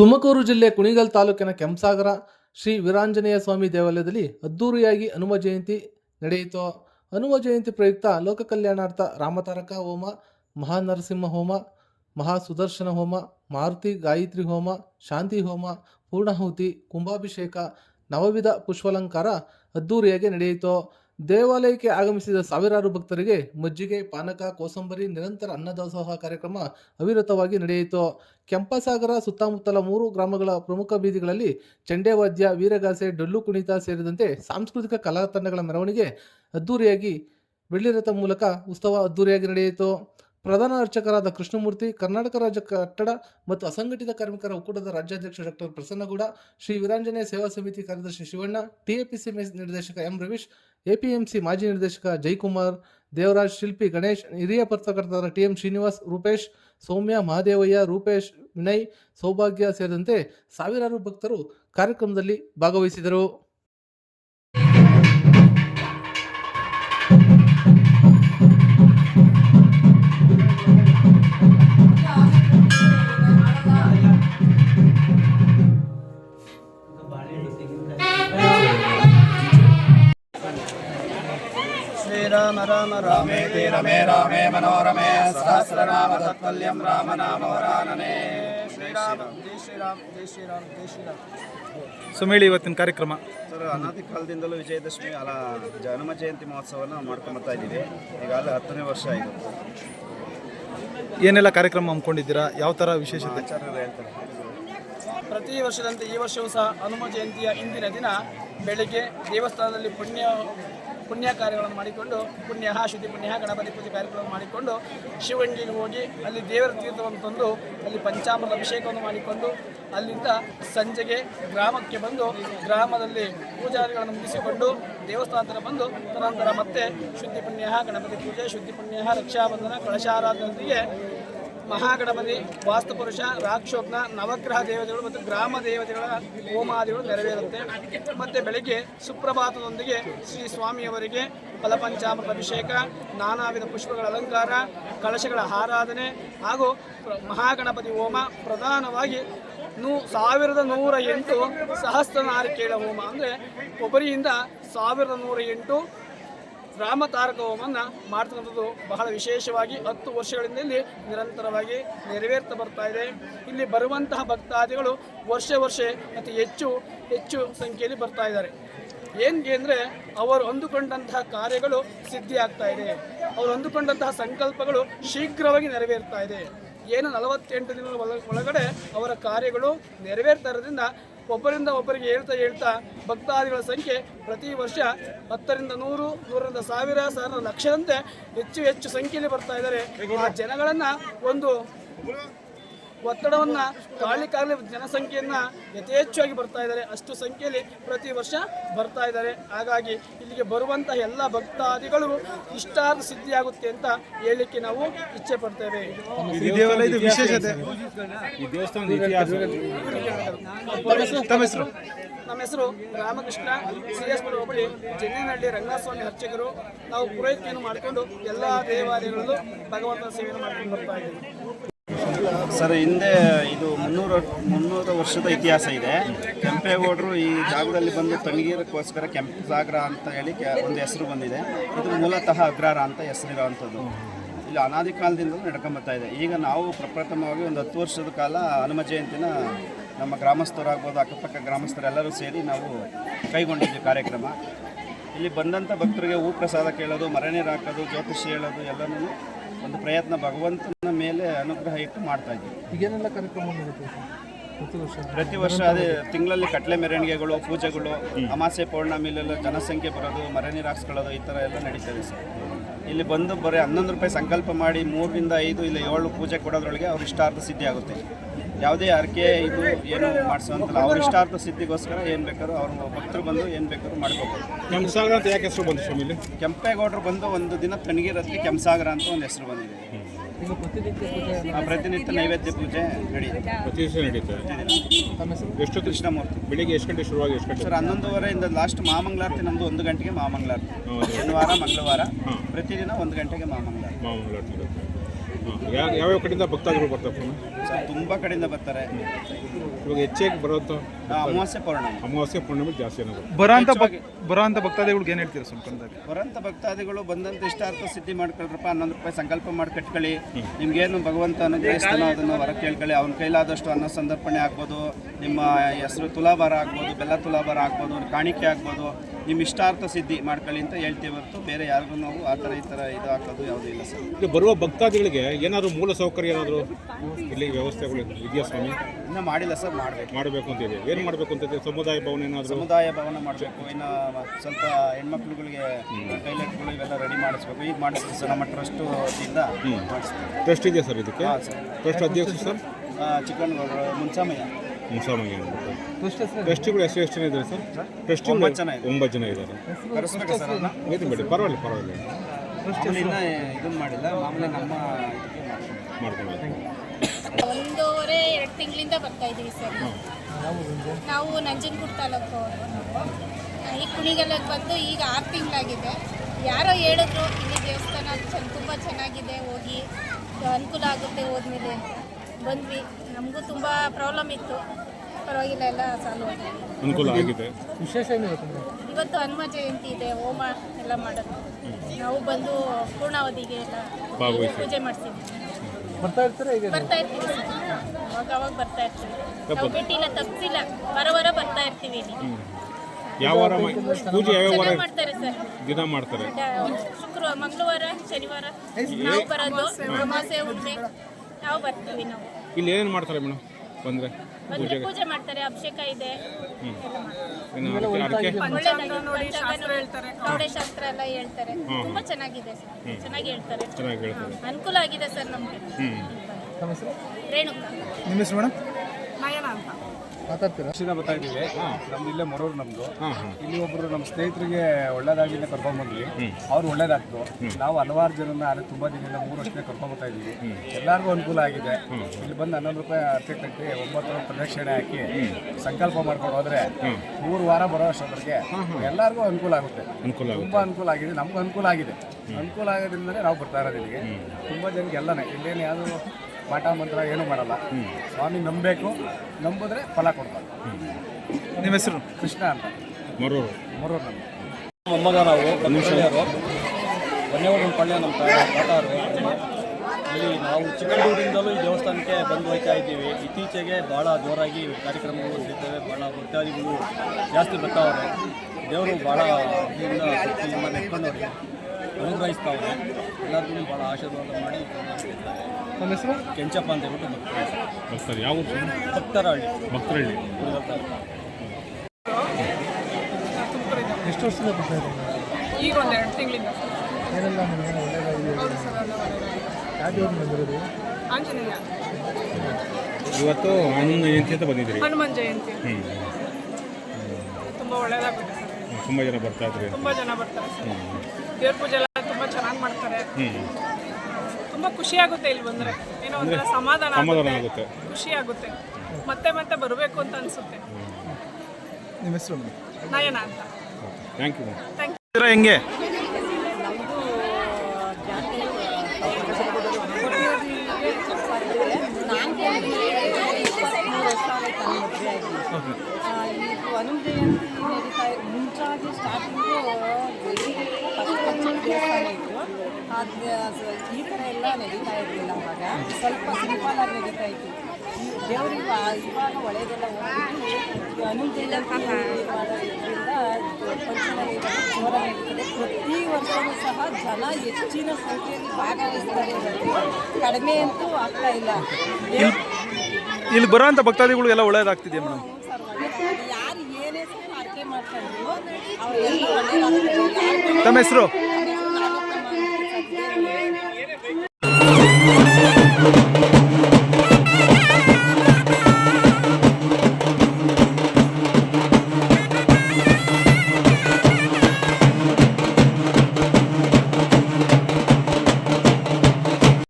ತುಮಕೂರು ಜಿಲ್ಲೆ ಕುಣಿಗಲ್ ತಾಲೂಕಿನ ಕೆಂಸಾಗರ ಶ್ರೀ ವೀರಾಂಜನೇಯ ಸ್ವಾಮಿ ದೇವಾಲಯದಲ್ಲಿ ಅದ್ದೂರಿಯಾಗಿ ಹನುಮ ಜಯಂತಿ ನಡೆಯಿತು. ಹನುಮ ಜಯಂತಿ ಪ್ರಯುಕ್ತ ಲೋಕ ಕಲ್ಯಾಣಾರ್ಥ ರಾಮತಾರಕ ಹೋಮ, ಮಹಾನರಸಿಂಹ ಹೋಮ ಮಹಾ ಸುದರ್ಶನ ಹೋಮ, ಮಾರುತಿ ಗಾಯತ್ರಿ ಹೋಮ, ಶಾಂತಿ ಹೋಮ, ಪೂರ್ಣಾಹುತಿ, ಕುಂಭಾಭಿಷೇಕ, ನವವಿಧ ಪುಷ್ಪಾಲಂಕಾರ ಅದ್ದೂರಿಯಾಗಿ ನಡೆಯಿತು. ದೇವಾಲಯಕ್ಕೆ ಆಗಮಿಸಿದ ಸಾವಿರಾರು ಭಕ್ತರಿಗೆ ಮಜ್ಜಿಗೆ, ಪಾನಕ, ಕೋಸಂಬರಿ, ನಿರಂತರ ಅನ್ನದಾಸೋಹ ಕಾರ್ಯಕ್ರಮ ಅವಿರತವಾಗಿ ನಡೆಯಿತು. ಕೆಂಪಸಾಗರ, ಸುತ್ತಮುತ್ತಲ ಮೂರು ಗ್ರಾಮಗಳ ಪ್ರಮುಖ ಬೀದಿಗಳಲ್ಲಿ ಚಂಡೇವಾದ್ಯ, ವೀರಗಾಸೆ, ಡೊಳ್ಳು ಕುಣಿತ ಸೇರಿದಂತೆ ಸಾಂಸ್ಕೃತಿಕ ಕಲಾ ತಂಡಗಳ ಮೆರವಣಿಗೆ ಅದ್ದೂರಿಯಾಗಿ, ಬೆಳ್ಳಿರಥ ಮೂಲಕ ಉತ್ಸವ ಅದ್ದೂರಿಯಾಗಿ ನಡೆಯಿತು. ಪ್ರಧಾನ ಅರ್ಚಕರಾದ ಕೃಷ್ಣಮೂರ್ತಿ, ಕರ್ನಾಟಕ ರಾಜ್ಯ ಕಟ್ಟಡ ಮತ್ತು ಅಸಂಘಟಿತ ಕಾರ್ಮಿಕರ ಒಕ್ಕೂಟದ ರಾಜ್ಯಾಧ್ಯಕ್ಷ ಡಾಕ್ಟರ್ ಪ್ರಸನ್ನಗೌಡ, ಶ್ರೀ ವೀರಾಂಜನೇಯ ಸೇವಾ ಸಮಿತಿ ಕಾರ್ಯದರ್ಶಿ ಶಿವಣ್ಣ, ಟಿಎಪಿಸಿ ನಿರ್ದೇಶಕ ಎಂ ರವೀಶ್, ಎಪಿಎಂಸಿ ಮಾಜಿ ನಿರ್ದೇಶಕ ಜೈಕುಮಾರ್, ದೇವರಾಜ್ ಶಿಲ್ಪಿ ಗಣೇಶ್, ಹಿರಿಯ ಪತ್ರಕರ್ತರಾದ ಟಿಎಂ ಶ್ರೀನಿವಾಸ್, ರೂಪೇಶ್, ಸೌಮ್ಯ ಮಹಾದೇವಯ್ಯ, ರೂಪೇಶ್ ವಿನಯ್, ಸೌಭಾಗ್ಯ ಸೇರಿದಂತೆ ಸಾವಿರಾರು ಭಕ್ತರು ಕಾರ್ಯಕ್ರಮದಲ್ಲಿ ಭಾಗವಹಿಸಿದರು. ರಾಮ ರಾಮೇತಿ ರಮೇ ರಾಮೇ ಮನೋರಮೇ ಸಹಸ್ರನಾಮ ತತ್ವಲ್ಯಂ ರಾಮ ನಾಮ ವರಾನನೆ. ಶ್ರೀರಾಮ ಜೈ ಶ್ರೀರಾಮ್ ಜೈ ಶ್ರೀರಾಮ್ ಜೈ ಶ್ರೀರಾಮ್. ಸುಮೇಳಿ ಇವತ್ತಿನ ಕಾರ್ಯಕ್ರಮ. ಸರ್ ಅನಾದಿ ಕಾಲದಿಂದಲೂ ವಿಜಯದಶಮಿ ಅಲ್ಲ ಜನ್ಮ ಹನುಮ ಜಯಂತಿ ಮಹೋತ್ಸವನ ಮಾಡ್ಕೊಂಬತ್ತಾ ಇದ್ದೀವಿ. ಈಗಾಗಲೇ ಹತ್ತನೇ ವರ್ಷ ಆಯಿತು. ಏನೆಲ್ಲ ಕಾರ್ಯಕ್ರಮ ಹಮ್ಮಿಕೊಂಡಿದ್ದೀರಾ? ಯಾವ ಥರ ವಿಶೇಷತೆ? ಆಚಾರ್ಯರು ಹೇಳ್ತಾರೆ. ಪ್ರತಿ ವರ್ಷದಂತೆ ಈ ವರ್ಷವೂ ಸಹ ಹನುಮ ಜಯಂತಿಯ ಇಂದಿನ ದಿನ ಬೆಳಿಗ್ಗೆ ದೇವಸ್ಥಾನದಲ್ಲಿ ಪುಣ್ಯ ಪುಣ್ಯ ಕಾರ್ಯಗಳನ್ನು ಮಾಡಿಕೊಂಡು, ಪುಣ್ಯ ಶುದ್ಧಿ ಪುಣ್ಯ ಗಣಪತಿ ಪೂಜೆ ಕಾರ್ಯಕ್ರಮ ಮಾಡಿಕೊಂಡು ಶಿವಂಗಿಗೆ ಹೋಗಿ ಅಲ್ಲಿ ದೇವರ ತೀರ್ಥವನ್ನು ತಂದು ಅಲ್ಲಿ ಪಂಚಾಮೃತ ಅಭಿಷೇಕವನ್ನು ಮಾಡಿಕೊಂಡು ಅಲ್ಲಿಂದ ಸಂಜೆಗೆ ಗ್ರಾಮಕ್ಕೆ ಬಂದು ಗ್ರಾಮದಲ್ಲಿ ಪೂಜಾರಿಗಳನ್ನು ಮುಗಿಸಿಕೊಂಡು ದೇವಸ್ಥಾನದ ಬಂದು ತದನಂತರ ಮತ್ತೆ ಶುದ್ಧಿ ಪುಣ್ಯ ಗಣಪತಿ ಪೂಜೆ, ಶುದ್ಧಿ ಪುಣ್ಯ, ರಕ್ಷಾಬಂಧನ ಕಳಶಾರಾಧನೆಯೊಂದಿಗೆ ಮಹಾಗಣಪತಿ ವಾಸ್ತುಪುರುಷ ರಾಕ್ಷೋಗ್ನ ನವಗ್ರಹ ದೇವತೆಗಳು ಮತ್ತು ಗ್ರಾಮ ದೇವತೆಗಳ ಹೋಮಾದಿಗಳು ನೆರವೇರುತ್ತೆ. ಮತ್ತು ಬೆಳಗ್ಗೆ ಸುಪ್ರಭಾತದೊಂದಿಗೆ ಶ್ರೀ ಸ್ವಾಮಿಯವರಿಗೆ ಫಲಪಂಚಾಮೃತ ಅಭಿಷೇಕ ನಾನಾ ವಿಧ ಪುಷ್ಪಗಳ ಅಲಂಕಾರ, ಕಳಶಗಳ ಆರಾಧನೆ ಹಾಗೂ ಮಹಾಗಣಪತಿ ಹೋಮ ಪ್ರಧಾನವಾಗಿ ನೂ ಸಾವಿರದ ನೂರ ಎಂಟು ಸಹಸ್ರನಾರಿಕೇಳ ಹೋಮ. ಅಂದರೆ ಕೊಬ್ಬರಿಯಿಂದ ಸಾವಿರದ ನೂರ ಎಂಟು ರಾಮತಾರಕ ಹೋಮವನ್ನು ಮಾಡ್ತಕ್ಕಂಥದ್ದು ಬಹಳ ವಿಶೇಷವಾಗಿ ಹತ್ತು ವರ್ಷಗಳಿಂದ ಇಲ್ಲಿ ನಿರಂತರವಾಗಿ ನೆರವೇರ್ತಾ ಬರ್ತಾ ಇದೆ. ಇಲ್ಲಿ ಬರುವಂತಹ ಭಕ್ತಾದಿಗಳು ವರ್ಷ ವರ್ಷ ಅತಿ ಹೆಚ್ಚು ಹೆಚ್ಚು ಸಂಖ್ಯೆಯಲ್ಲಿ ಬರ್ತಾ ಇದ್ದಾರೆ. ಏನಿಗೆ ಅಂದರೆ ಅವರು ಅಂದುಕೊಂಡಂತಹ ಕಾರ್ಯಗಳು ಸಿದ್ಧಿ ಆಗ್ತಾ ಇದೆ. ಅವರು ಅಂದುಕೊಂಡಂತಹ ಸಂಕಲ್ಪಗಳು ಶೀಘ್ರವಾಗಿ ನೆರವೇರ್ತಾ ಇದೆ. ಏನು ನಲವತ್ತೆಂಟು ದಿನಗಳ ಒಳಗಡೆ ಅವರ ಕಾರ್ಯಗಳು ನೆರವೇರ್ತಾ ಇರೋದ್ರಿಂದ ಒಬ್ಬರಿಂದ ಒಬ್ಬರಿಗೆ ಹೇಳ್ತಾ ಹೇಳ್ತಾ ಭಕ್ತಾದಿಗಳ ಸಂಖ್ಯೆ ಪ್ರತಿ ವರ್ಷ ಹತ್ತರಿಂದ ನೂರು, ನೂರರಿಂದ ಸಾವಿರ ಸಾವಿರ ಲಕ್ಷದಂತೆ ಹೆಚ್ಚು ಹೆಚ್ಚು ಸಂಖ್ಯೆಯಲ್ಲಿ ಬರ್ತಾ ಇದ್ದಾರೆ. ಆ ಜನಗಳನ್ನು ಒಂದು ಒತ್ತಡವನ್ನ ತಾಳ್ಲಿಕ್ಕಾಗಲಿ ಜನಸಂಖ್ಯೆಯನ್ನ ಯಥೇಚ್ಛವಾಗಿ ಬರ್ತಾ ಇದ್ದಾರೆ. ಅಷ್ಟು ಸಂಖ್ಯೆಯಲ್ಲಿ ಪ್ರತಿ ವರ್ಷ ಬರ್ತಾ ಇದ್ದಾರೆ. ಹಾಗಾಗಿ ಇಲ್ಲಿಗೆ ಬರುವಂತಹ ಎಲ್ಲ ಭಕ್ತಾದಿಗಳು ಇಷ್ಟಾರ್ಥ ಸಿದ್ಧಿಯಾಗುತ್ತೆ ಅಂತ ಹೇಳಲಿಕ್ಕೆ ನಾವು ಇಚ್ಛೆ ಪಡ್ತೇವೆ. ನಮ್ಮ ಹೆಸರು? ರಾಮಕೃಷ್ಣ. ಸಿ ಎಸ್ ಹೋಬಳಿ ಚೆನ್ನೈನಹಳ್ಳಿ ರಂಗಸ್ವಾಮಿ ಅರ್ಚಕರು. ನಾವು ಪುರೋಹಿತೆಯನ್ನು ಮಾಡಿಕೊಂಡು ಎಲ್ಲ ದೇವಾಲಯಗಳಲ್ಲೂ ಭಗವಂತನ ಸೇವೆಯನ್ನು ಮಾಡ್ಕೊಂಡು ಬರ್ತಾ ಇದ್ದೀವಿ. ಸರ್, ಹಿಂದೆ ಇದು ಮುನ್ನೂರು ಮುನ್ನೂರು ವರ್ಷದ ಇತಿಹಾಸ ಇದೆ. ಕೆಂಪೇಗೌಡರು ಈ ಜಾಗದಲ್ಲಿ ಬಂದು ತಣ್ಣಗೀರಕ್ಕೋಸ್ಕರ ಕೆಂಪಸಾಗರ ಅಂತ ಹೇಳಿ ಒಂದು ಹೆಸರು ಬಂದಿದೆ. ಇದು ಮೂಲತಃ ಅಗ್ರಾರ ಅಂತ ಹೆಸರಿರುವಂಥದ್ದು. ಇಲ್ಲಿ ಅನಾದಿ ಕಾಲದಿಂದಲೂ ನಡ್ಕೊಂಬರ್ತಾ ಇದೆ. ಈಗ ನಾವು ಪ್ರಪ್ರಥಮವಾಗಿ ಒಂದು ಹತ್ತು ವರ್ಷದ ಕಾಲ ಹನುಮ ಜಯಂತಿನ ನಮ್ಮ ಗ್ರಾಮಸ್ಥರಾಗ್ಬೋದು, ಅಕ್ಕಪಕ್ಕ ಗ್ರಾಮಸ್ಥರೆಲ್ಲರೂ ಸೇರಿ ನಾವು ಕೈಗೊಂಡಿದ್ವಿ ಕಾರ್ಯಕ್ರಮ. ಇಲ್ಲಿ ಬಂದಂಥ ಭಕ್ತರಿಗೆ ಹೂ ಪ್ರಸಾದ ಕೇಳೋದು ಮರನೀರು ಹಾಕೋದು, ಜ್ಯೋತಿಷಿ ಹೇಳೋದು ಎಲ್ಲನೂ ಒಂದು ಪ್ರಯತ್ನ ಭಗವಂತನ ಮೇಲೆ ಅನುಗ್ರಹ ಇಟ್ಟು ಮಾಡ್ತಾ ಇದ್ದೀವಿ. ಈಗೇನೆಲ್ಲ ಕಾರ್ಯಕ್ರಮ ನಡೆಯುತ್ತೆ? ಪ್ರತಿ ವರ್ಷ? ಪ್ರತಿ ವರ್ಷ ಅದೇ ತಿಂಗಳಲ್ಲಿ ಕಟ್ಲೆ ಮೆರವಣಿಗೆಗಳು ಪೂಜೆಗಳು ಅಮಾಸೆ ಪೌರ್ಣಮಿಲೆಲ್ಲ ಜನಸಂಖ್ಯೆ ಬರೋದು ಮರ ನೀರು ಹಾಕ್ಸ್ಕೊಳ್ಳೋದು ಈ ಥರ ಎಲ್ಲ ನಡೀತದೆ ಸರ್. ಇಲ್ಲಿ ಬಂದು ಬರೀ ಹನ್ನೊಂದು ರೂಪಾಯಿ ಸಂಕಲ್ಪ ಮಾಡಿ ಮೂರರಿಂದ ಐದು ಇಲ್ಲ ಏಳು ಪೂಜೆ ಕೊಡೋದ್ರೊಳಗೆ ಅವ್ರ ಇಷ್ಟಾರ್ಥ ಸಿದ್ಧಿ ಆಗುತ್ತೆ. ಯಾವುದೇ ಹರಕೆ ಇದು ಏನು ಮಾಡಿಸೋಂತಲ್ಲ ಅವ್ರ ಇಷ್ಟಾರ್ಥ ಸಿದ್ಧಿಗೋಸ್ಕರ ಏನು ಬೇಕಾದ್ರೂ ಅವ್ರ ಭಕ್ತರು ಬಂದು ಏನು ಬೇಕಾದ್ರೂ ಮಾಡ್ಕೋಬೋದು. ಕೆಂಪಸಾಗರ ಅಂತ ಯಾಕೆ ಹೆಸರು ಬಂತು ಸ್ವಾಮಿಲಿ ಕೆಂಪೇಗೌಡರು ಬಂದು ಒಂದು ದಿನ ತಣ್ಣಗಿರೋದಕ್ಕೆ ಕೆಂಪಸಾಗರ ಅಂತ ಒಂದು ಹೆಸರು ಬಂದಿದೆ. ಪ್ರತಿನಿತ್ಯ ನೈವೇದ್ಯ ಪೂಜೆ ನಡೆಯುತ್ತೆ. ಪ್ರತಿ ದಿವಸ ನಡೀತದೆ. ತಮ್ಮ ಹೆಸರು ಎಷ್ಟು ಕೃಷ್ಣಮೂರ್ತಿ. ಬೆಳಿಗ್ಗೆ ಎಷ್ಟು ಗಂಟೆ ಶುರುವಾಗಿ ಎಷ್ಟು ಗಂಟೆ? ಸರ್ ಹನ್ನೊಂದುವರೆಯಿಂದ ಲಾಸ್ಟ್ ಮಹಾಮಂಗಳಾರತಿ ನಮ್ಮದು ಒಂದು ಗಂಟೆಗೆ ಮಹಾಮಂಗಳಾರತಿ ಶನಿವಾರ ಮಂಗಳವಾರ ಪ್ರತಿದಿನ ಒಂದು ಗಂಟೆಗೆ ಮಹಾಮಂಗಳಾರತಿ ಯಾವ ಯಾವ್ಯಾವ ಕಡೆಯಿಂದ ಭಕ್ತಾದಿಗಳು ಬರ್ತಾರೆ ತುಂಬ ಕಡೆಯಿಂದ ಬರ್ತಾರೆ. ಇವಾಗ ಹೆಚ್ಚಾಗಿ ಬರೋಂಥ ಆ, ಅಮಾವಾಸ್ಯೆ ಪೌರ್ಣಮಿ. ಅಮಾವಾಸ್ಯೆ ಪೂರ್ಣಿಮೆ ಜಾಸ್ತಿ ಏನಾಗುತ್ತೆ ಬರೋಂಥ ಭಕ್ ಬರೋಂಥ ಭಕ್ತಾದಿಗಳಿಗೆ ಏನು ಹೇಳ್ತೀರಾ ಸಂಪರ್ಕದಾಗ ಬರೋಂಥ ಭಕ್ತಾದಿಗಳು ಬಂದಂತ ಇಷ್ಟಾರ್ಥ ಸಿದ್ಧಿ ಮಾಡ್ಕೊಳ್ರಪ್ಪ ಹನ್ನೊಂದು ರೂಪಾಯಿ ಸಂಕಲ್ಪ ಮಾಡಿ ಕಟ್ಕೊಳ್ಳಿ. ನಿಮ್ಗೇನು ಭಗವಂತ ದೇವಸ್ಥಾನ ಅದನ್ನು ಹೊರ ಕೇಳ್ಕೊಳ್ಳಿ. ಅವ್ನ ಕೈಲಾದಷ್ಟು ಅನ್ನ ಸಂದರ್ಪಣೆ ಆಗ್ಬೋದು ನಿಮ್ಮ ಹೆಸರು ತುಲಾಭಾರ ಆಗ್ಬೋದು ಬೆಲ್ಲ ತುಲಾಭಾರ ಆಗ್ಬೋದು ಕಾಣಿಕೆ ಆಗ್ಬೋದು. ನಿಮ್ಮ ಇಷ್ಟಾರ್ಥ ಸಿದ್ಧಿ ಮಾಡ್ಕೊಳ್ಳಿ ಅಂತ ಹೇಳ್ತೀವಿ ಹೊರತು ಬೇರೆ ಯಾರಿಗೂ ನಾವು ಆ ಥರ ಈ ಥರ ಇದು ಹಾಕೋದು ಯಾವುದೂ ಇಲ್ಲ ಸರ್. ಈಗ ಬರುವ ಭಕ್ತಾದಿಗಳಿಗೆ ಏನಾದರೂ ಮೂಲ ಸೌಕರ್ಯ ಏನಾದರೂ? ಇಲ್ಲಿ ವ್ಯವಸ್ಥೆಗಳು ಇದೆಯಾ ಸ್ವಾಮಿ? ಇನ್ನೂ ಮಾಡಿಲ್ಲ ಸರ್ ಮಾಡಬೇಕು. ಮಾಡಬೇಕು ಅಂತ ಇದೆ. ಏನು ಮಾಡಬೇಕು ಅಂತ ಇದೆ ಸಮುದಾಯ ಭವನ ಏನಾದರೂ? ಸಮುದಾಯ ಭವನ ಮಾಡಬೇಕು. ಇನ್ನು ಸ್ವಲ್ಪ ಹೆಣ್ಮಕ್ಳುಗಳಿಗೆ ಟೈಲೆಟ್ಗಳು ಇವೆಲ್ಲ ರೆಡಿ ಮಾಡಿಸ್ಬೇಕು. ಈಗ ಮಾಡಿಸ್ತೀವಿ ಸರ್ ನಮ್ಮ ಟ್ರಸ್ಟು ಇಂದ ಮಾಡಿಸ್ತೀವಿ. ಟ್ರಸ್ಟ್ ಇದೆಯಾ ಸರ್ ಇದಕ್ಕೆ? ಹಾಂ ಸರ್. ಟ್ರಸ್ಟ್ ಅಧ್ಯಕ್ಷ ಸರ್? ಚಿಕ್ಕಣ್ಣಗೌಡರು ಮುನ್ಸಾಮಯ್ಯ. ಮುನ್ಸಾಮಯ್ಯ ಟ್ರಸ್ಟಿಗಳು ಎಷ್ಟು ಎಷ್ಟು ಜನ ಇದ್ದಾರೆ ಸರ್? ಟ್ರಸ್ಟಿ ಒಂಬತ್ತು ಜನ ಇದ್ದಾರೆ. ಒಂಬತ್ತು ಜನ ಇದ್ದಾರೆ. ಕರೆಸ್ಬೇಕಾ ಸರ್ ಅದನ್ನ. ಏನು ಬೇಡಿ ಪರವಾಗಿಲ್ಲ ಪರವಾಗಿಲ್ಲ. ಇನ್ನೂ ಇದನ್ನು ಮಾಡಿಲ್ಲ ಮಾಮೂಲಿ ನಮ್ಮ ಇದಕ್ಕೆ ಮಾಡ್ತೀವಿ. ಮಾಡ್ಕೊಂಡು ಒಂದೂವರೆ ಎರಡು ತಿಂಗಳಿಂದ ಬರ್ತಾ ಇದ್ದೀವಿ ಸರ್. ನಾವು ನಂಜನಗೂಡು ತಾಲೂಕು ನಾವು ಈ ಕುಣಿಗಲ್ಲಿಗೆ ಬಂದು ಈಗ ಆರು ತಿಂಗಳಾಗಿದೆ. ಯಾರೋ ಹೇಳಿದ್ರು ಇಲ್ಲಿ ದೇವಸ್ಥಾನ ಚೆನ್ನ ತುಂಬ ಚೆನ್ನಾಗಿದೆ ಹೋಗಿ ಅನುಕೂಲ ಆಗುತ್ತೆ ಹೋದ್ಮೇಲೆ ಅಂತ. ಬಂದ್ವಿ. ನಮಗೂ ತುಂಬ ಪ್ರಾಬ್ಲಮ್ ಇತ್ತು. ಪರವಾಗಿಲ್ಲ ಎಲ್ಲ ಸಾಲ್ವ್ ಆಗಿದೆ. ಅನುಕೂಲ ಆಗಿದೆ. ವಿಶೇಷ ಇವತ್ತು ಹನುಮ ಜಯಂತಿ ಇದೆ ಹೋಮ ಎಲ್ಲ ಮಾಡೋದು. ನಾವು ಬಂದು ಪೂರ್ಣಾವಧಿಗೆ ಎಲ್ಲ ಪೂಜೆ ಮಾಡ್ತೀವಿ ಬರ್ತಾ ಇರ್ತೀರಾ ಈಗ ಬರ್ತಾ ಇರ್ತೀವಿ ಸರ್ ಅವಾಗ ಅವಾಗ ಬರ್ತಾ ಇರ್ತೀವಿ? ನಾವು ಬಿಟ್ಟಿಲ್ಲ ತಪ್ಪಿಸಿಲ್ಲ ವಾರ ವಾರ ಬರ್ತಾ ಇರ್ತೀವಿ ಇಲ್ಲಿ. ಯಾವ ವಾರ ಮಾ- ಪೂಜೆ ಯಾವ ವಾರ ಚೆನ್ನಾಗಿ ಮಾಡ್ತಾರೆ ಸರ್. ದಿನ ಮಾಡ್ತಾರೆ? ಶುಕ್ರವಾರ ಮಂಗಳವಾರ ಶನಿವಾರ ನಾವು ಬರೋದು. ಅಮಾಸೆ ಹುಣ್ಣಿಮೆ ನಾವು ಬರ್ತೀವಿ ನಾವು. ಇಲ್ಲಿ ಏನೇನು ಮಾಡ್ತಾರೆ ಮೇಡಮ್ ಬಂದರೆ ಬಂದ್ರೆ ಪೂಜೆ ಮಾಡ್ತಾರೆ ಅಭಿಷೇಕ ಇದೆ. ಇನ್ನು ಅಡಿಕೆ ಅಡಿಕೆ ಒಳ್ಳೆದಾಗಿ ಪಂಚಾಂಗ ಕವಡೆ ಶಾಸ್ತ್ರ ಎಲ್ಲ ಹೇಳ್ತಾರೆ. ತುಂಬಾ ಚೆನ್ನಾಗಿದೆ ಸರ್. ಚೆನ್ನಾಗಿ ಹೇಳ್ತಾರೆ. ಚೆನ್ನಾಗಿ ಹೇಳ್ತಾರೆ. ಅನುಕೂಲ ಆಗಿದೆ ಸರ್ ನಮ್ಗೆ. ಹ್ಞೂ ನಮ್ಮ ಹೆಸರು? ರೇಣುಕಾ. ನಿಮ್ಮ ಹೆಸರು ಮೇಡಮ್? ಮಾತಾಡ್ತೀರಾ? ದಕ್ಷಿಣ ಬರ್ತಾ ಇದ್ದೀವಿ. ನಮ್ದು ಇಲ್ಲೇ ಮೊರೂರು ನಮ್ದು. ಇಲ್ಲಿ ಒಬ್ರು ನಮ್ಮ ಸ್ನೇಹಿತರಿಗೆ ಒಳ್ಳೇದಾಗಿ ಅಂತ ಕರ್ಕೊಂಡ್ ಬಂದ್ವಿ. ಅವ್ರು ಒಳ್ಳೇದಾಗ್ತು. ನಾವು ಹಲವಾರು ಜನನ ಅಲ್ಲಿ ತುಂಬಾ ದಿನದಿಂದ ಮೂರು ವರ್ಷದಿಂದ ಕರ್ಕೊಂಡ್ ಬರ್ತಾ ಇದೀವಿ ಎಲ್ಲರಿಗೂ ಅನುಕೂಲ ಆಗಿದೆ. ಇಲ್ಲಿ ಬಂದು ಹನ್ನೊಂದು ರೂಪಾಯಿ ಅರ್ಕೆ ಕಟ್ಟಿ ಒಂಬತ್ತು ಪ್ರದಕ್ಷಿಣೆ ಹಾಕಿ ಸಂಕಲ್ಪ ಮಾಡ್ಕೊಂಡು ಹೋದ್ರೆ ಮೂರು ವಾರ ಬರೋ ಅಷ್ಟೊತ್ತಿಗೆ ಎಲ್ಲರಿಗೂ ಅನುಕೂಲ ಆಗುತ್ತೆ. ಅನುಕೂಲ ಆಗುತ್ತೆ. ತುಂಬಾ ಅನುಕೂಲ ಆಗಿದೆ. ನಮ್ಗೂ ಅನುಕೂಲ ಆಗಿದೆ. ಅನುಕೂಲ ಆಗೋದ್ರಿಂದಲೇ ನಾವು ಬರ್ತಾ ಇರೋದು ಇಲ್ಲಿಗೆ. ತುಂಬ ಜನಕ್ಕೆ ಎಲ್ಲನೇ ಇಲ್ಲೇನು ಯಾವುದು ಮಾಟ ಮಂತ್ರ ಏನೂ ಮಾಡಲ್ಲ. ಸ್ವಾಮಿ ನಂಬಬೇಕು ನಂಬಿದ್ರೆ ಫಲ ಕೊಡ್ತಾರೆ. ನಿಮ್ಮ ಹೆಸರು? ಕೃಷ್ಣ ಅಂತ. ಮರೂರು. ಮರೂರು ನಮ್ಮ ಮೊಮ್ಮಗ ನಾವು ಕನ್ನಡಿಗರು ಹೊನ್ನೇವಡಿನ ಪಳ್ಯ ನಮ್ಮ ತಾತಾರು ಇಲ್ಲಿ ನಾವು ಚಿಕ್ಕಮಗಳೂರಿಂದಲೂ ಈ ದೇವಸ್ಥಾನಕ್ಕೆ ಬಂದು ಹೋಗ್ತಾ ಇದ್ದೀವಿ. ಇತ್ತೀಚೆಗೆ ಭಾಳ ಜೋರಾಗಿ ಕಾರ್ಯಕ್ರಮಗಳು ನಡೀತವೆ ಭಾಳ ಭಕ್ತಾದಿಗಳು ಜಾಸ್ತಿ ಬರ್ತಾವ್ರೆ. ದೇವರು ಭಾಳ ಭಕ್ತಿಯಿಂದ ನೆಟ್ಕೊಂಡವ್ರಿಗೆ ಅನುಗ್ರಹಿಸ್ತಾವ್ರೆ ಎಲ್ಲರಿಗೂ ಭಾಳ ಆಶೀರ್ವಾದ ಮಾಡಿ ನಮ್ಮ ಹೆಸರು? ಕೆಂಚಪ್ಪ ಅಂತ ಹೇಳ್ಬಿಟ್ಟು ಭಕ್ತರು ಯಾವ ಭಕ್ತರಹಳ್ಳಿ? ಭಕ್ತರಹಳ್ಳಿ ಎಷ್ಟು ವರ್ಷದಿಂದ ಬರ್ತಾ ಇದ್ದೀರಾ? ಈಗ ಒಂದು ಎರಡು ತಿಂಗಳಿಂದ. ಏನೆಲ್ಲ ನಿಮಗೆ ಒಳ್ಳೆಯದಾಗಿದೆ ಬಂದಿರೋದು? ಆಂಜನೇಯ. ಇವತ್ತು ಹನ್ನೊಂದು ಜಯಂತಿ ಅಂತ ಬಂದಿದ್ದೀರಿ. ಹನುಮಾನ್ ಜಯಂತಿ. ತುಂಬ ಒಳ್ಳೆಯದಾಗುತ್ತೆ ಸರ್. ತುಂಬ ಜನ ಬರ್ತಾ ಇದ್ರಿ. ತುಂಬ ಜನ ಬರ್ತಾರೆ ಸರ್. ದೇವ್ರ ಪೂಜೆ ಚೆನ್ನಾಗಿ ಮಾಡ್ತಾರೆ. ತುಂಬಾ ಖುಷಿ ಆಗುತ್ತೆ ಇಲ್ಲಿ ಬಂದ್ರೆ. ಏನೋ ಒಂಥರ ಸಮಾಧಾನ ಸಮಾಧಾನ ಆಗುತ್ತೆ. ಖುಷಿ ಆಗುತ್ತೆ. ಮತ್ತೆ ಮತ್ತೆ ಬರಬೇಕು ಅಂತ ಅನ್ಸುತ್ತೆ. ನಿಮ್ಮ ಹೆಸರು ನಯನ ಅಂತ. ಥ್ಯಾಂಕ್ ಯು ಥ್ಯಾಂಕ್ ಹೆಂಗೆ? ಹನುಮ ಜಯಂತಿ ನಡೀತಾ ಮುಂಚಾಗಿ ಸ್ಟಾರ್ಟಿಂಗು ದೇವಸ್ಥಾನ ಇತ್ತು. ಅದು ಈ ಥರ ಎಲ್ಲ ನಡೀತಾ ಇರಲಿಲ್ಲ ಅವಾಗ. ಸ್ವಲ್ಪ ಸಿಂಪಲ್ ಆಗಿ ನಡೀತಾ ಇತ್ತು. ದೇವರಿಗೆ ಇವಾಗ ಒಳ್ಳೆಯದೆಲ್ಲ ಹೋಗಿ ಹನುಮ ಜಯಂತಿ ಮಾಡೋದ್ರಿಂದ ಫಂಕ್ಷನ್ ಜೋರಾಗಿ ನಡೀತದೆ. ಪ್ರತಿ ವರ್ಷವೂ ಸಹ ಜನ ಹೆಚ್ಚಿನ ಸಂಖ್ಯೆಯಲ್ಲಿ ಭಾಗವಹಿಸ್ತಾರೆ ಕಡಿಮೆ ಅಂತೂ ಆಗ್ತಾ ಇಲ್ಲ. ಇಲ್ಲಿ ಬರೋಂಥ ಭಕ್ತಾದಿಗಳು ಎಲ್ಲ ಒಳ್ಳೇದಾಗ್ತಿದೆಯಾ ಮೇಡಮ್ ಯಾರು ಏನೇ ಸಹ ಅರ್ಕೆ ಮಾಡ್ಕೊಂಡ್ರು ಅವರೆಲ್ಲ ಒಳ್ಳೆಯದಾಗ್ತಾರೆ ಯಾರು ತಮ್ಮ ಹೆಸರು?